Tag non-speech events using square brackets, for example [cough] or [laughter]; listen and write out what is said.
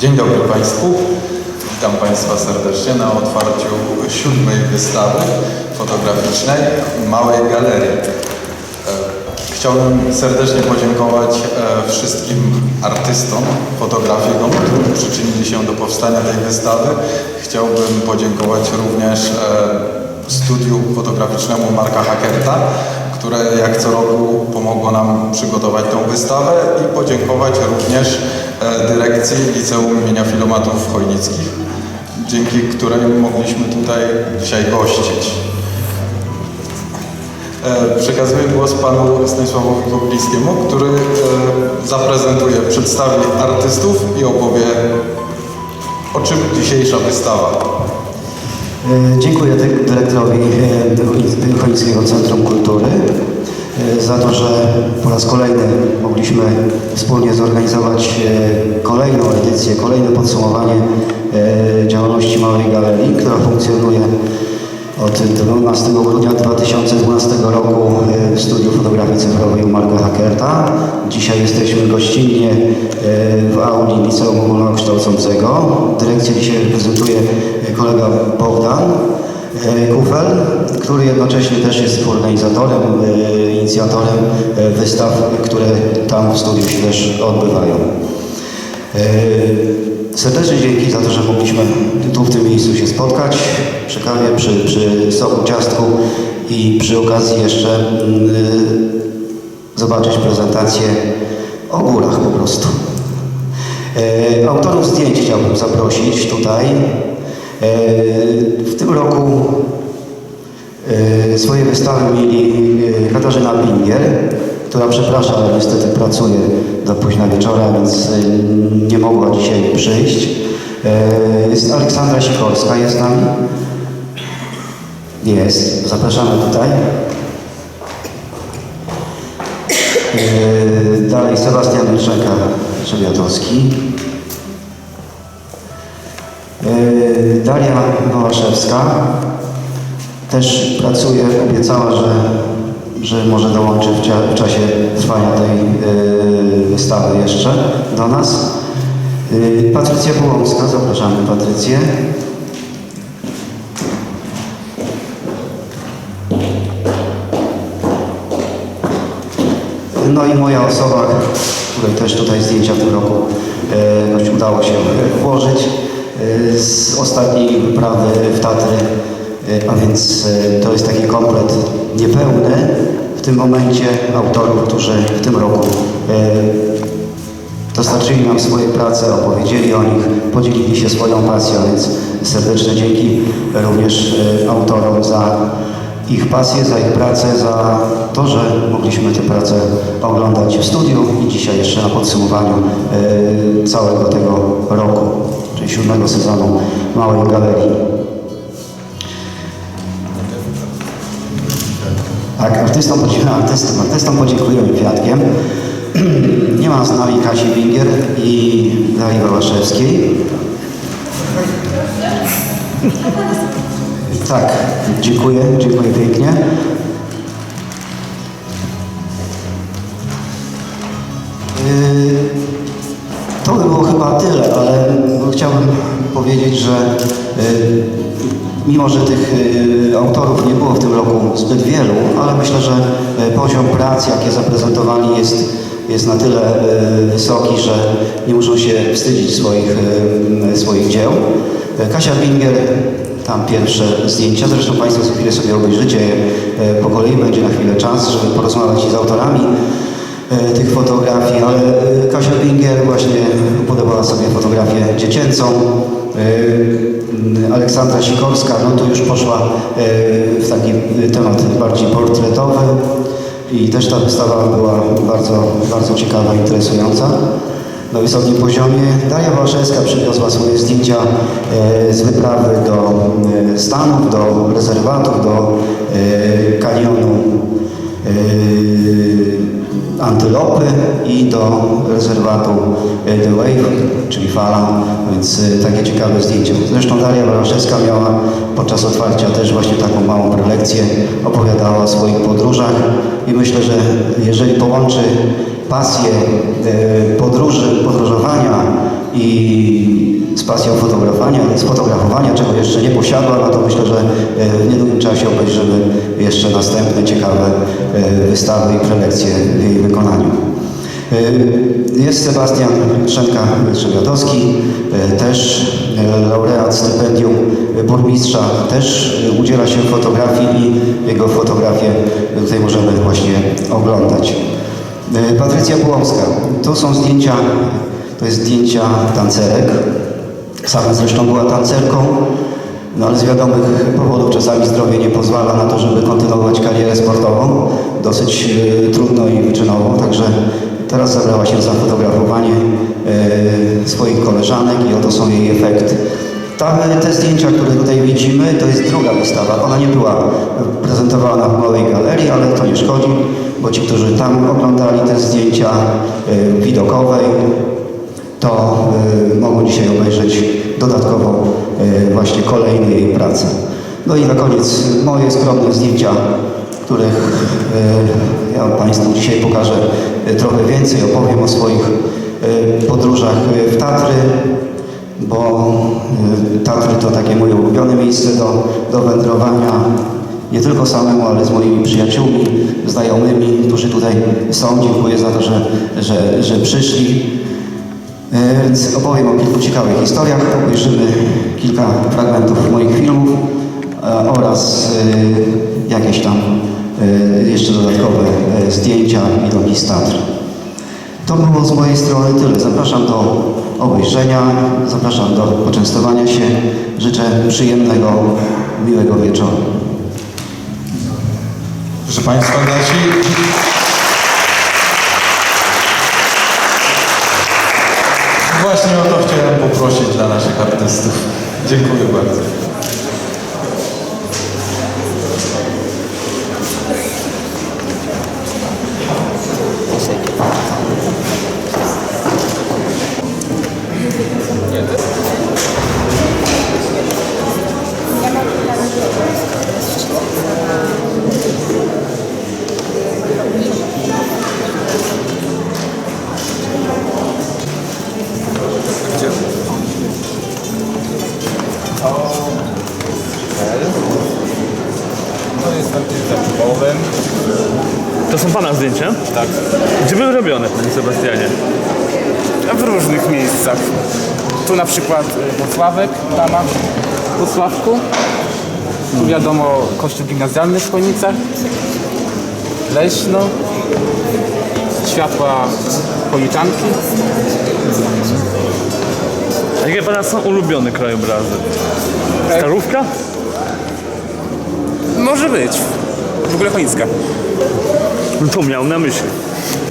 Dzień dobry Państwu. Witam Państwa serdecznie na otwarciu siódmej wystawy fotograficznej Małej Galerii. E, Chciałbym serdecznie podziękować e, wszystkim artystom, fotografikom, którzy przyczynili się do powstania tej wystawy. Chciałbym podziękować również e, studiu fotograficznemu Marka Hakerta, które jak co roku pomogło nam przygotować tą wystawę i podziękować również dyrekcji Liceum imienia Filomatów Chojnickich, dzięki której mogliśmy tutaj dzisiaj gościć. E, Przekazuję głos panu Stanisławowi Koblińskiemu, który e, zaprezentuje, przedstawi artystów i opowie o czym dzisiejsza wystawa. E, Dziękuję dy- dyrektorowi e, Chojnickiego Centrum Kultury e, za to, że po raz kolejny mogliśmy wspólnie zorganizować e, kolejną edycję, kolejne podsumowanie e, działalności Małej Galerii, która funkcjonuje od 12 grudnia 2012 roku e, w studiu fotografii cyfrowej u Marka Hakerta. Dzisiaj jesteśmy gościnnie w auli Liceum Ogólnokształcącego. Dyrekcję dzisiaj reprezentuje kolega Bogdan Kufel, który jednocześnie też jest współorganizatorem, e, inicjatorem e, wystaw, które tam w studiu się też odbywają. E, Serdecznie dzięki za to, że mogliśmy tu w tym miejscu się spotkać przy kawie, przy, przy soku, ciastku i przy okazji jeszcze mm, zobaczyć prezentację o górach po prostu. E, Autorów zdjęć chciałbym zaprosić tutaj. E, W tym roku E, Swoje wystawy mieli e, Katarzyna Bingier, która przepraszam, ale niestety pracuje do późna wieczora, więc nie mogła dzisiaj przyjść. Jest Aleksandra Sikorska, jest z nami? Jest, zapraszamy tutaj. Dalej Sebastian Milczeka, Trzebiatowski. Daria Małaszewska też pracuje, obiecała, że, że może dołączy w, czasie trwania tej e, wystawy jeszcze do nas. E, Patrycja Połomska, zapraszamy Patrycję. No i moja osoba, której też tutaj zdjęcia w tym roku dość udało się włożyć z ostatniej wyprawy w Tatry, e, a więc e, to jest taki komplet niepełny w tym momencie autorów, którzy w tym roku e, dostarczyli nam swoje prace, opowiedzieli o nich, podzielili się swoją pasją, więc serdeczne dzięki również e, autorom za ich pasję, za ich pracę, za to, że mogliśmy te prace oglądać w studiu i dzisiaj jeszcze na podsumowaniu e, całego tego roku, czyli siódmego sezonu Małej Galerii. Tak, artystom, [laughs] artystom, artystom podziękujemy kwiatkiem. [clears throat] Nie ma z nami Kasi Binger i Darii Wałaszewskiej. Tak, dziękuję, dziękuję pięknie. Yy, To by było chyba tyle, ale chciałbym powiedzieć, że yy, mimo, że tych yy, autorów nie było w tym roku zbyt wielu, ale myślę, że yy, poziom prac, jakie zaprezentowali jest, jest na tyle wysoki, że nie muszą się wstydzić swoich, swoich dzieł. Kasia Binger, tam pierwsze zdjęcia, zresztą Państwo za chwilę sobie obejrzycie je po kolei, będzie na chwilę czas, żeby porozmawiać z autorami tych fotografii, ale e, Kasia Binger właśnie podobała sobie fotografię dziecięcą. E, Aleksandra Sikorska, no to już poszła e, w taki temat bardziej portretowy i też ta wystawa była bardzo, bardzo ciekawa, interesująca na wysokim poziomie. Daria Wałaszewska przywiozła swoje zdjęcia e, z wyprawy do e, Stanów, do rezerwatów, do do rezerwatu The Wave, czyli fala, więc e, takie ciekawe zdjęcia. Zresztą Daria Walaszewska miała podczas otwarcia też właśnie taką małą prelekcję, opowiadała o swoich podróżach i myślę, że jeżeli połączy pasję e, podróży, podróżowania i z pasją fotografowania, sfotografowania, czego jeszcze nie posiadła, no to myślę, że e, w niedługim czasie obejrzymy jeszcze następne ciekawe wystawy i prelekcje w jej wykonaniu. E, Jest Sebastian Trzenka-Trzebiatowski, e, też e, laureat stypendium burmistrza, też udziela się fotografii i jego fotografię tutaj możemy właśnie oglądać. Patrycja Bułomska, to są zdjęcia, to jest zdjęcia tancerek. Sama zresztą była tancerką, no ale z wiadomych powodów czasami zdrowie nie pozwala na to, żeby kontynuować karierę sportową. Dosyć trudno i wyczynową, także teraz zabrała się za fotografowanie e, swoich koleżanek i oto są jej efekty. Ta, te zdjęcia, które tutaj widzimy, to jest druga wystawa. Ona nie była prezentowana w małej galerii, ale to nie szkodzi, bo ci, którzy tam oglądali te zdjęcia e, widokowej, to y, mogą dzisiaj obejrzeć dodatkowo y, właśnie kolejne jej prace. No i na koniec moje skromne zdjęcia, których y, ja Państwu dzisiaj pokażę y, trochę więcej, opowiem o swoich y, podróżach w Tatry, bo Tatry to takie moje ulubione miejsce do, do wędrowania, nie tylko samemu, ale z moimi przyjaciółmi, znajomymi, którzy tutaj są. Dziękuję za to, że, że, że przyszli. E, Więc opowiem o kilku ciekawych historiach, obejrzymy kilka fragmentów moich filmów e, oraz e, jakieś tam e, jeszcze dodatkowe e, zdjęcia i logis Tatr. To było z mojej strony tyle. Zapraszam do obejrzenia, zapraszam do poczęstowania się. Życzę przyjemnego, miłego wieczoru. Proszę Państwa, nasi... Właśnie o to chciałem poprosić dla naszych artystów. Dziękuję bardzo. Są pana zdjęcia? Tak. Gdzie były robione, panie Sebastianie? W różnych miejscach. Tu na przykład y, Włocławek, Tama w Włocławku. Tu wiadomo kościół gimnazjalny w Chojnicach. Leśno. Światła Policzanki. A jakie pana są ulubione krajobrazy? Starówka? Może być. W ogóle Chojnicka. 不怎么样，那么些。